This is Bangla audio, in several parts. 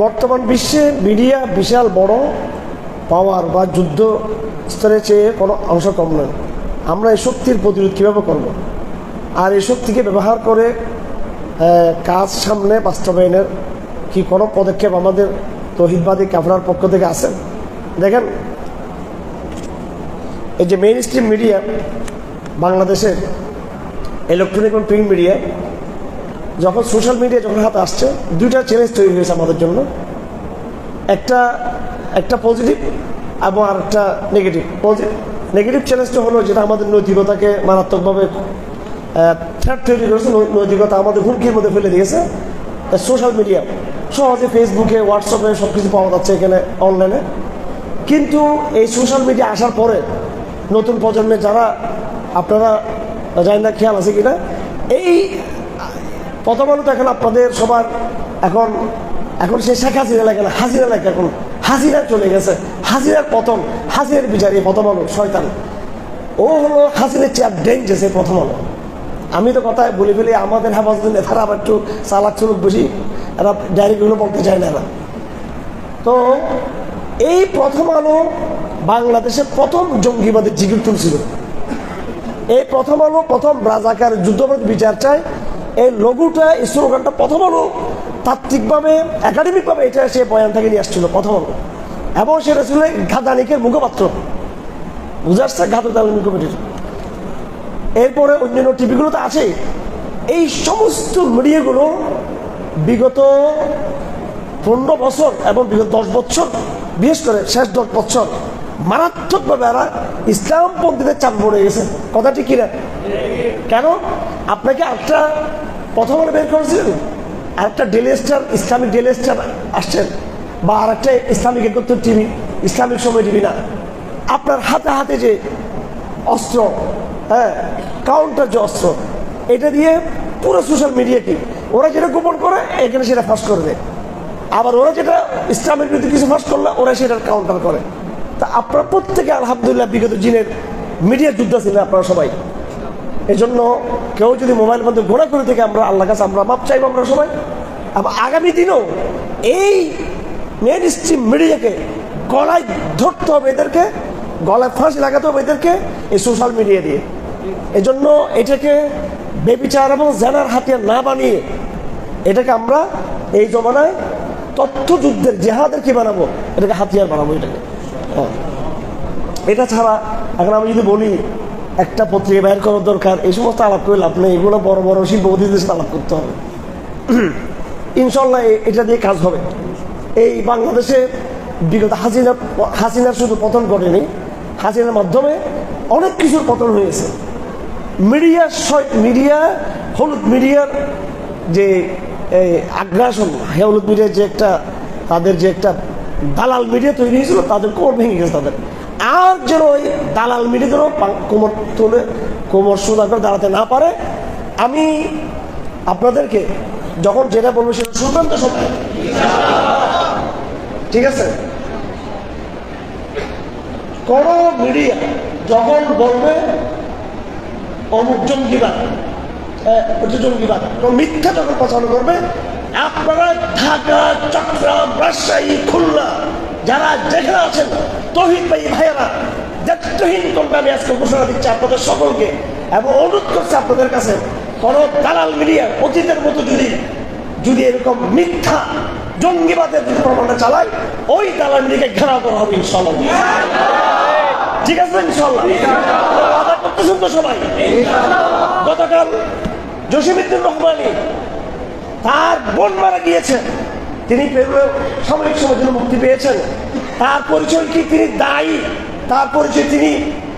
বর্তমান বিশ্বে মিডিয়া বিশাল বড় পাওয়ার বা যুদ্ধ স্তরের চেয়ে কোনো অংশ কম নয়। আমরা এই শক্তির প্রতিরোধ কীভাবে করব? আর এই শক্তিকে ব্যবহার করে কাজ সামনে বাস্তবায়নের কি কোনো পদক্ষেপ আমাদের তহিদবাদী কাফরার পক্ষ থেকে আছে? দেখেন, এই যে মেইন স্ট্রিম মিডিয়া বাংলাদেশের ইলেকট্রনিক এবং প্রিন্ট মিডিয়া যখন সোশ্যাল মিডিয়া যখন হাতে আসছে, দুইটা চ্যালেঞ্জ তৈরি হয়েছে আমাদের জন্য। একটা একটা পজিটিভ এবং আর একটা নেগেটিভ নেগেটিভ চ্যালেঞ্জটা হলো যেটা আমাদের নৈতিকতাকে মারাত্মকভাবে থ্রেট তৈরি করেছে। নৈতিকতা আমাদের হুমকির মধ্যে ফেলে দিয়েছে। সোশ্যাল মিডিয়া সহজে ফেসবুকে হোয়াটসঅ্যাপে সব কিছু পাওয়া যাচ্ছে এখানে অনলাইনে কিন্তু এই সোশ্যাল মিডিয়া আসার পরে নতুন প্রজন্মে যারা, আপনারা জানি না, খেয়াল আছে কিনা? এই প্রথম আলো তো এখন আপনাদের সবার এখন এখন সে শেখ হাসিনা লাগে না, হাসিনা লাগে এখন। হাসিনা চলে গেছে, হাসিনার পতন, হাসিনার বিচারে প্রথম আলো, শয়তান। ও হলো হাসিনের চেয়ার ডেঞ্জে সে প্রথম আলো। আমি তো কথা বলে ফেলি, আমাদের হেফাজতের নেতারা আবার একটু চালাক চুলুক বেশি, এরা ডায়েরিগুলো বলতে চায় না এরা। তো এই প্রথম আলো বাংলাদেশের প্রথম জঙ্গিবাদের জিগির তুলছিল। এই প্রথম আলো, প্রথম রাজাকার যুদ্ধবাদ বিচার চায় এই লঘুটা স্লোগানটা প্রথম আলো তাত্ত্বিকভাবে একাডেমিকভাবে এটা সে বয়ান থেকে নিয়ে আসছিল, প্রথম আলো। এবং সেটা ছিল ঘাদানিকের মুখপাত্র। বুঝে আসছে? আলমী কমিটির এরপরে অন্যান্য টিভিগুলো তো আছে, এই সমস্ত মিডিয়াগুলো বিগত পনেরো বছর এবং বিগত দশ বছর বিশেষ করে শেষ দশ বছর মারাত্মকভাবে এরা ইসলামপন্থীদের চাপ পড়ে গেছে। কথাটি কিনা কেন? আপনাকে একটা প্রথম বের করেছিলেন আরেকটা Daily Star, Islamic Daily Star আসছেন বা আরেকটা ইসলামিক একত্র টিভি, ইসলামিক সময় টিভি না। আপনার হাতে হাতে যে অস্ত্র হ্যাঁ কাউন্টার যে অস্ত্র, এটা দিয়ে পুরো সোশ্যাল মিডিয়াকে ওরা যেটা গোপন করে, এখানে সেটা ফাঁস করে দেয়। আবার ওরা যেটা ইসলামের বিরুদ্ধে কিছু ফাঁস করলে, ওরা সেটার কাউন্টার করে। তা আপনারা প্রত্যেকে আলহামদুলিল্লাহ বিগত দিনের মিডিয়া যুদ্ধ ছিলেন আপনারা সবাই। এই জন্য কেউ যদি মোবাইল মধ্যে ঘোরা করে থেকে আমরা আল্লাহ কাছে আমরা মাপ চাইব আমরা সবাই। আবার আগামী দিনেও এই মেন স্ট্রিম মিডিয়াকে গলায় ধরতে হবে এদেরকে, গলায় ফাঁসি লাগাতে হবে এদেরকে এই সোশ্যাল মিডিয়া দিয়ে। এজন্য এটাকে বেবিচার এবং জেনার হাতিয়ার না বানিয়ে এটাকে আমরা এই জমানায় তথ্য যুদ্ধের জেহাদের কি বানাবো? এটাকে হাতিয়ার বানাবো এটাকে। এটা ছাড়া, এখন আমি যদি বলি, একটা পত্রিকা বের করার দরকার, এই সমস্ত আলাপ করে লাভ নেই, এগুলো বড় বড় শিল্পপতিদের সাথে আলাপ করতে হবে। ইনশাল্লাহ এটা দিয়ে কাজ হবে। এই বাংলাদেশে বিগত হাসিনা হাসিনার শুধু পতন ঘটেনি, হাসিনার মাধ্যমে অনেক কিছুর পতন হয়েছে। মিডিয়া মিডিয়া, হলুদ মিডিয়ার যে আগ্রাসন, হলুদ মিডিয়ার যে একটা, তাদের যে একটা দালাল মিডিয়া তৈরি হয়েছিল, তাদের কোমর ভেঙে গেছে তাদের। আর যেন ওই দালাল মিডিয়া যেন কোমর তুলে, কোমর সোজা করে দাঁড়াতে না পারে, আমি আপনাদেরকে যখন যেটা বলব সেটা শুনবেন তো সবাই। ঠিক আছে? কোন মিডিয়া যখন বলবে, অমুক জঙ্গিবাদ জঙ্গিবাদ মিথ্যা যখন প্রচার করবে আপনারা ঢাকা, চট্টগ্রাম, রাজশাহী, খুলনা, যারা যেখানে আছেন, তহিদ ভাই, ভাইয়েরা দায়িত্বহীন করবে আমি আজকে ঘোষণা দিচ্ছি আপনাদের সকলকে এবং অনুরোধ করছি আপনাদের কাছে, কোন দালাল মিডিয়া, অতীতের মতো যদি যদি এরকম মিথ্যা, জঙ্গিবাদের প্রমাণটা চালায়, ওই দালাল মিডিয়াকে ঘেরাও করা হবে ইনশাল্লাহ ঠিক আছে ইনশাল্লাহ আদা করতেছেন সবাই। গতকাল জসিমুদ্দিন রহমানি তার বোন মারা গিয়েছে। তিনি সাময়িক সময়ের জন্য মুক্তি পেয়েছেন। তার পরিচয় কি? তিনি দায়ী। তার পরিচয় তিনি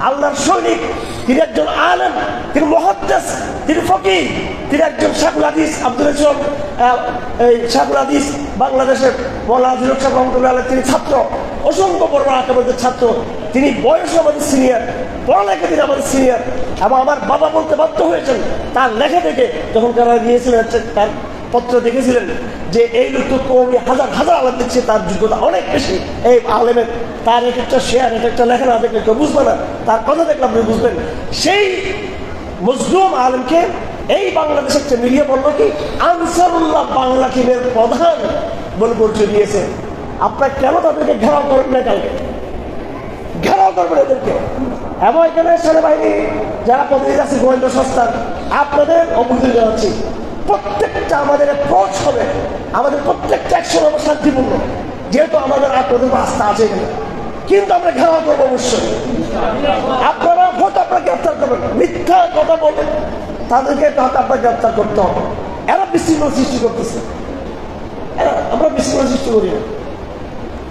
আল্লাহর সৈনিক। তিনি একজন আলম, তিনি মহাদ্দেশ তিনি ফকি তিনি একজন শাকুল হাদিস, আব্দুল ইসলাম এই শাকুল হাদিস বাংলাদেশের মৌলা আজিজ সাহেব রহমতুল্লাহ তিনি ছাত্র, অসংখ্য বড় আকাবাদের ছাত্র। তিনি বয়স আমাদের সিনিয়র পড়ালেখা তিনি আমাদের সিনিয়র এবং আমার বাবা বলতে বাধ্য হয়েছেন তার লেখা থেকে যখন তারা গিয়েছিলেন হচ্ছে তার পত্র দেখেছিলেন যে এই লোক তো হাজার হাজার আলাপ দিচ্ছে, তার যোগ্যতা অনেক বেশি। এই আলেমের, তার এক একটা শেয়ার এক একটা লেখা না, দেখলে কেউ বুঝবে না। তার কথা দেখলে আপনি বুঝবেন। সেই মজলুম আলমকে এই বাংলাদেশের একটা মিডিয়া বলল কি, আনসারুল্লাহ বাংলা টিমের প্রধান বলে পরিচয় দিয়েছে। আপনার কেন তাদেরকে ঘেরাও করেন না কালকে? ঘেরাও করবেন এদেরকে। এবং এখানে সেনাবাহিনী, যারা প্রতিনিধি আছে, গোয়েন্দা সংস্থার, আপনাদের অবধি জানাচ্ছি। প্রত্যেকটা আমাদের পৌঁছ হবে। আমাদের প্রত্যেকটা অ্যাকশন হবে শান্তিপূর্ণ। যেহেতু আমাদের আপনাদের আস্থা আছে কিন্তু আমরা ঘেরাও করব অবশ্যই। আপনারা ভোট আপনারা গ্রেপ্তার করবেন। মিথ্যা কথা বলবেন। তাদেরকে হয়তো আপনার গ্রেপ্তার করতে হবে। এরা বিশৃঙ্খল সৃষ্টি করতেছে। এরা, আমরা বিশৃঙ্খল সৃষ্টি করি না।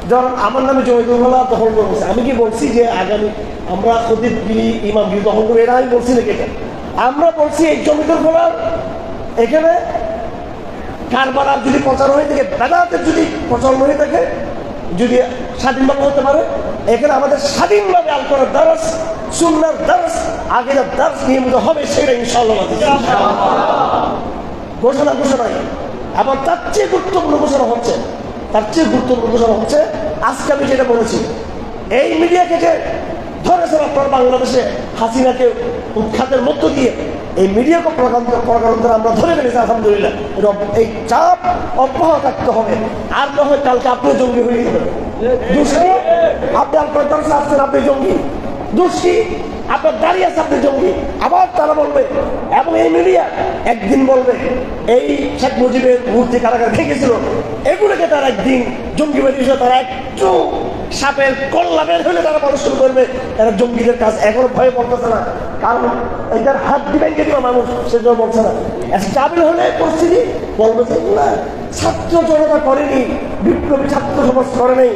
ধরুন, আমার নামে জমিদুল্লাহ দখল করেছে আমি কি বলছি যে আগামী আমরা খদিব গিরি ইমাম গিরি দখল করব এটা আমি বলছি নাকি এটা আমরা বলছি এই জমিদুল্লাহ এখানে কারবার যদি প্রচার হয়ে থাকে বেদাতের যদি প্রচলন হয়ে থাকে, যদি স্বাধীনভাবে হতে পারে, এখানে আমাদের স্বাধীনভাবে আল করার দারস, সুন্নার দারস আগের দারস নিয়মিত হবে সেটা ইনশাল্লাহ ঘোষণা ঘোষণায় আবার তার চেয়ে গুরুত্বপূর্ণ ঘোষণা হচ্ছে, তার চেয়ে গুরুত্বপূর্ণ ঘোষণা হচ্ছে, আজকে আমি যেটা বলেছি, এই মিডিয়াকে যে ধরেছেন আপনার বাংলাদেশে হাসিনাকে উৎখাতের মধ্য দিয়ে এই মিডিয়াকে প্রকান্ত প্রকারান্তর আমরা ধরে ফেলেছি, আলহামদুলিল্লাহ। এই চাপ অব্যাহত থাকতে হবে। আর না হয় কালকে আপনি জঙ্গি হয়ে যাবেন আপনি আপনার দর্শে আসছেন আপনি জঙ্গি। দুষ্টি আপনার দাঁড়িয়ে আছে, আপনি জঙ্গি। আবার তারা বলবে, এবং এই মিডিয়া একদিন বলবে, এই শেখ মুজিবের মূর্তি কারাগার থেকেছিল এগুলোকে তারা একদিন জঙ্গিবাদী হিসেবে তারা একটু সাপের কল্লা বের হলে তারা মানুষ শুরু করবে। তারা জঙ্গিদের কাজ এখনও ভয়ে বলতেছে না। কারণ এটার হাত দিবে মানুষ সেজন্য বলছে না। স্টাবিল হলে পরিস্থিতি বলবে না, ছাত্র জনতা করেনি, বিপ্লবী ছাত্র সমাজ করে নেই।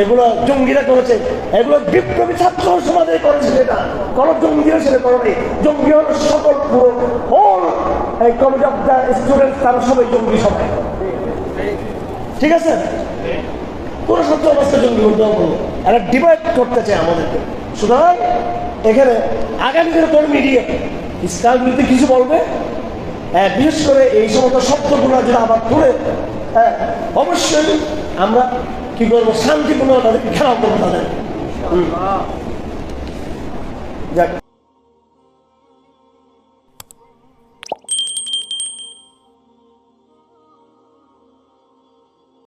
এগুলো জঙ্গিরা করেছে। এগুলো বিপ্লবী ছাত্র সমাজে করেছে সেটা। কোনো জঙ্গিরা সেটা করেনি জঙ্গি হলো সকল পুরো whole. College of the student তারা সবাই জঙ্গি সবাই। ঠিক আছে? পুরো সত্য অবস্থা জঙ্গি বলতে হবে এরা ডিভাইড করতে চায় আমাদেরকে। সুতরাং এখানে আগামী দিনে কোন মিডিয়া, ইসলাম বিরুদ্ধে কিছু বলবে? হ্যাঁ বিশেষ করে এই সমস্ত শব্দগুলো যদি আবার তুলে হ্যাঁ অবশ্যই আমরা কি করব? শান্তিপূর্ণ তাদেরকে খেলাও করব তাদের। যাক।